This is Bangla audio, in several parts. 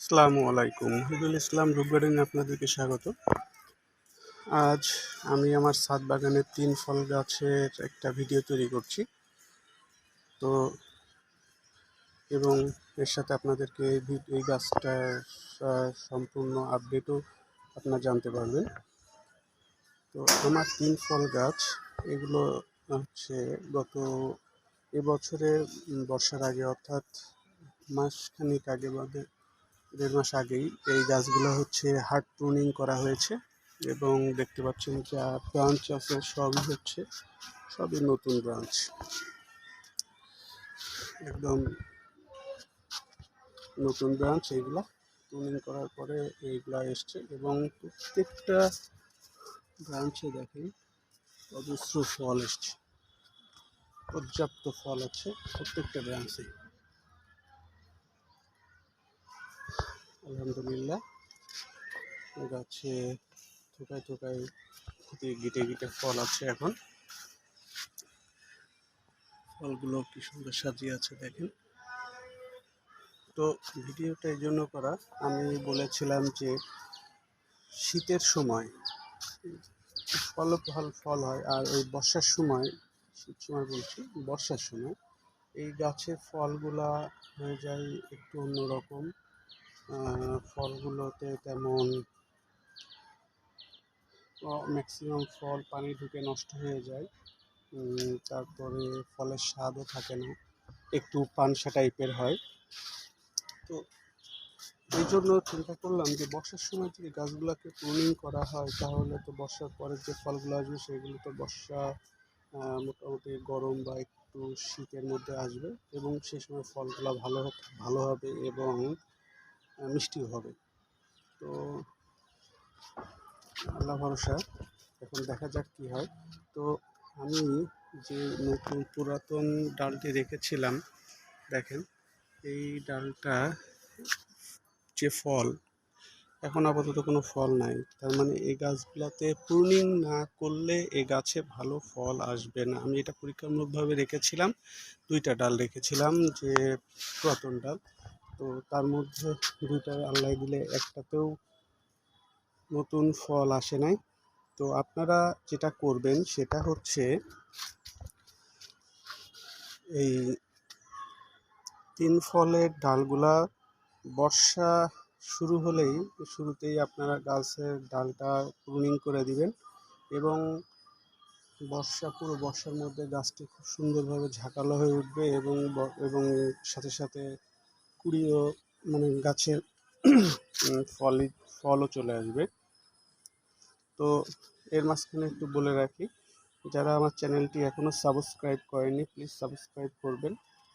আসসালামু আলাইকুম। হিদুল ইসলাম রূপ গার্ডেনে আপনাদেরকে স্বাগত। আজ আমি আমার ছাদ বাগানের তিন ফল গাছের একটা ভিডিও তৈরি করছি। তো এবং এর সাথে আপনাদেরকে এই গাছটার সম্পূর্ণ আপডেটও আপনারা জানতে পারবেন। তো আমার তিন ফল গাছ, এগুলো হচ্ছে গত এবছরে বর্ষার আগে অর্থাৎ মাসখানিক আগে বা দে- দেড় মাস আগেই এই গাছগুলো হচ্ছে হার্ড প্রুনিং করা হয়েছে এবং দেখতে পাচ্ছেন যা ব্রাঞ্চ আছে, সবই হচ্ছে, সবই নতুন ব্রাঞ্চ একদম নতুন ব্রাঞ্চ এইগুলা প্রুনিং করার পরে এইগুলা এসছে এবং প্রত্যেকটা ব্রাঞ্চে দেখেন অজস্র ফল এসছে, পর্যাপ্ত ফল আছে প্রত্যেকটা ব্রাঞ্চে আলহামদুলিল্লাহ। গাছে থোকায় থোকায় গিটে গিটে ফল আছে এখন। ফলগুলো কি সুন্দর সাজিয়ে আছে দেখেন। তো ভিডিওটা এই জন্য করা, আমি বলেছিলাম যে শীতের সময় ফল ফল ফল হয় আর ওই বর্ষার সময়, শীত সময় বলছি, বর্ষার সময় এই গাছের ফলগুলা হয়ে যায় একটু অন্যরকম। ফলগুলোতে তেমন ম্যাক্সিমাম ফল পানি ঢুকে নষ্ট হয়ে যায়। তারপরে ফলের স্বাদও থাকে না। একটু পানসা টাইপের হয়। তো এই জন্য চিন্তা করলাম যে বর্ষার সময় যদি গাছগুলোকে প্রুনিং করা হয়, তাহলে তো বর্ষার পরে যে ফলগুলো আসবে, সেগুলো তো বর্ষা মোটামুটি গরম বা একটু শীতের মধ্যে আসবে এবং সেই সময় ফলগুলো ভালো ভালো হবে এবং আহ, মিষ্টিও হবে। তো আল্লাহ ভরসা এখন দেখা যাক কি হয়। তো আমি যে নতুন পুরাতন ডালটি রেখেছিলাম দেখেন এই ডালটা যে ফল এখন আপাতত কোনো ফল নাই। তার মানে এই গাছগুলোতে প্রুনিং না করলে এ গাছে ভালো ফল আসবে না। আমি এটা পরীক্ষামূলকভাবে রেখেছিলাম দুইটা ডাল রেখেছিলাম যে পুরাতন ডাল। তো তার মধ্যে দুইটা আল্লাহ দিলে একটাতেও নতুন ফল আসে নাই। তো আপনারা যেটা করবেন সেটা হচ্ছে এই তিন ফলের ডালগুলা বর্ষা শুরু হলেই, শুরুতেই আপনারা গাছের ডালটা প্রুনিং করে দিবেন এবং বর্ষা, পুরো বর্ষার মধ্যে গাছটি খুব সুন্দরভাবে ঝাঁকালো হয়ে উঠবে এবং এবং সাথে সাথে কুড়িও মানে গাছের ফলই, ফলও চলে আসবে। তো এর মাঝখানে একটু বলে রাখি, যারা আমার চ্যানেলটি এখনও সাবস্ক্রাইব করেনি প্লিজ সাবস্ক্রাইব করবেন।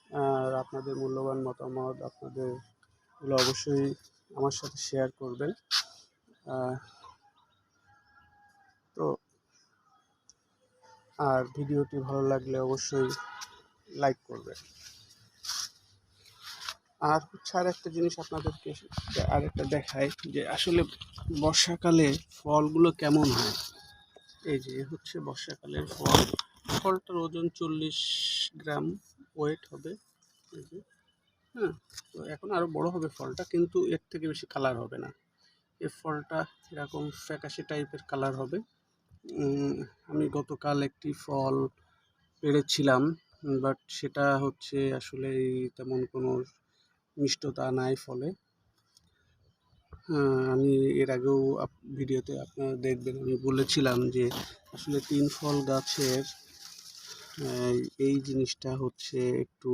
আর আপনাদের মূল্যবান মতামত আপনাদের এগুলো অবশ্যই আমার সাথে শেয়ার করবেন। তো আর ভিডিওটি ভালো লাগলে অবশ্যই লাইক করবেন। আর হচ্ছে আর একটা জিনিস আপনাদেরকে আর একটা দেখায় যে আসলে বর্ষাকালে ফলগুলো কেমন হয়? এই যে হচ্ছে বর্ষাকালের ফল। ফলটার ওজন চল্লিশ গ্রাম ওয়েট হবে। এই যে হ্যাঁ তো এখন আরও বড় হবে ফলটা, কিন্তু এর থেকে বেশি কালার হবে না। এই ফলটা এরকম ফ্যাকাশে টাইপের কালার হবে। আমি গতকাল একটি ফল পেড়েছিলাম, বাট সেটা হচ্ছে আসলে তেমন কোনো মিষ্টতা নাই ফলে। আমি এর আগেও ভিডিওতে আপনারা দেখবেন, আমি বলেছিলাম যে আসলে তিন ফল গাছের এই জিনিসটা হচ্ছে একটু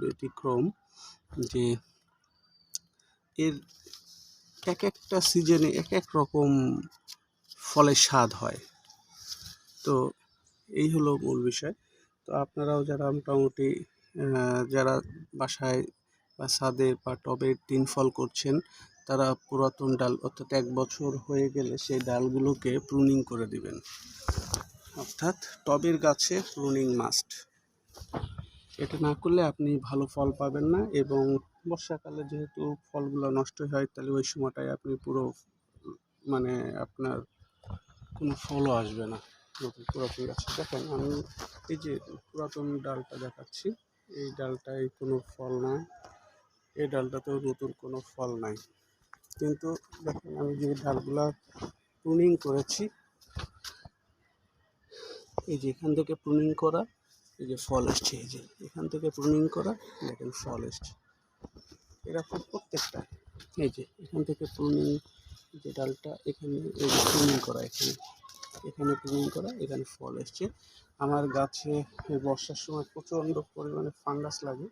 ব্যতিক্রম যে এর এক একটা সিজনে এক এক রকম ফলের স্বাদ হয়। তো এই হলো মূল বিষয়। তো আপনারাও যারা মোটামুটি যারা বাসায় বা ছাদে বা টবে তিন ফল করছেন, তারা পুরাতন ডাল অর্থাৎ এক বছর হয়ে গেলে সেই ডালগুলোকে প্রুনিং করে দিবেন। অর্থাৎ টবের গাছে প্রুনিং মাস্ট। এটা না করলে আপনি ভালো ফল পাবেন না এবং বর্ষাকালে যেহেতু ফলগুলো নষ্ট হয়, তাহলে ওই সময়টায় আপনি পুরো মানে আপনার কোনো ফলও আসবে না। নতুন পুরাতন গাছে। দেখেন আমি এই যে পুরাতন ডালটা দেখাচ্ছি, এই ডালটায় কোনো ফল নাই। এই ডালটাতেও নতুন কোনো ফল নাই। কিন্তু দেখেন আমি যে ডালগুলা প্রুনিং করেছি, এই যে এখান থেকে প্রুনিং করা, এই যে ফল এসছে এই যে এখান থেকে প্রুনিং করা, দেখেন ফল এসছে এরকম প্রত্যেকটা, এই যে এখান থেকে প্রুনিং যে ডালটা এখানে, এই যে প্রুনিং করা এখানে এখানে প্রুনিং করা, এখানে ফল এসছে আমার গাছে বর্ষার সময় প্রচণ্ড পরিমাণে ফাঙ্গাস লাগে।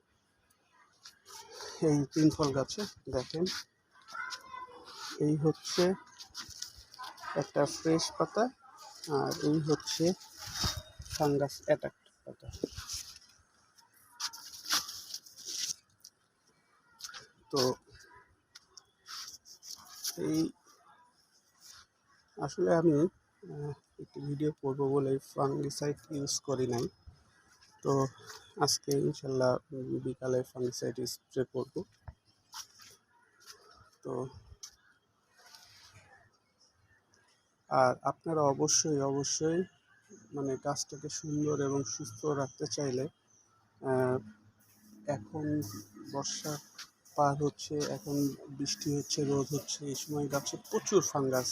এই তিন ফল গাছে, দেখেন। এই হচ্ছে একটা ফ্রেশ পাতা, আর এই হচ্ছে ফাঙ্গাস অ্যাটাক পাতা। তো এই আসলে আমি একটি ভিডিও করব বলে ফাঙ্গিসাইড ইউজ করি নাই। তো আজকে ইনশাল্লাহ বিকালে ফাঙ্গিসাইড স্প্রে করব। তো আর আপনারা অবশ্যই অবশ্যই মানে গাছটাকে সুন্দর এবং সুস্থ রাখতে চাইলে এখন বর্ষা পার হচ্ছে, এখন বৃষ্টি হচ্ছে, রোদ হচ্ছে, এই সময় গাছে প্রচুর ফাঙ্গাস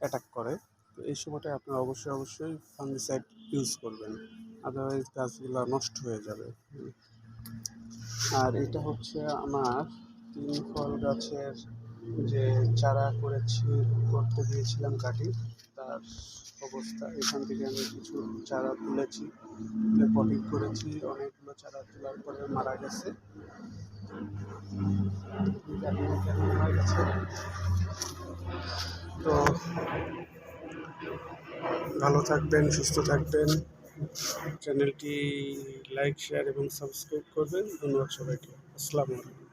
অ্যাটাক করে। তো এই সময়টায় আপনারা অবশ্যই অবশ্যই ফাঙ্গিসাইড ইউজ করবেন। আদারওয়াইজ গাছগুলো নষ্ট হয়ে যাবে। আর এটা হচ্ছে আমার তিন ফল গাছের যে চারা করেছি, করতে দিয়েছিলাম কাটি, তার অবস্থা এখান থেকে আমি কিছু চারা তুলেছি তুলে পটিং করেছি, অনেকগুলো চারা তোলার পরে মারা গেছে মারা গেছে। তো ভালো থাকবেন, সুস্থ থাকবেন। চ্যানেলটি লাইক শেয়ার এবং সাবস্ক্রাইব করবেন। ধন্যবাদ সবাইকে। আসসালামু আলাইকুম।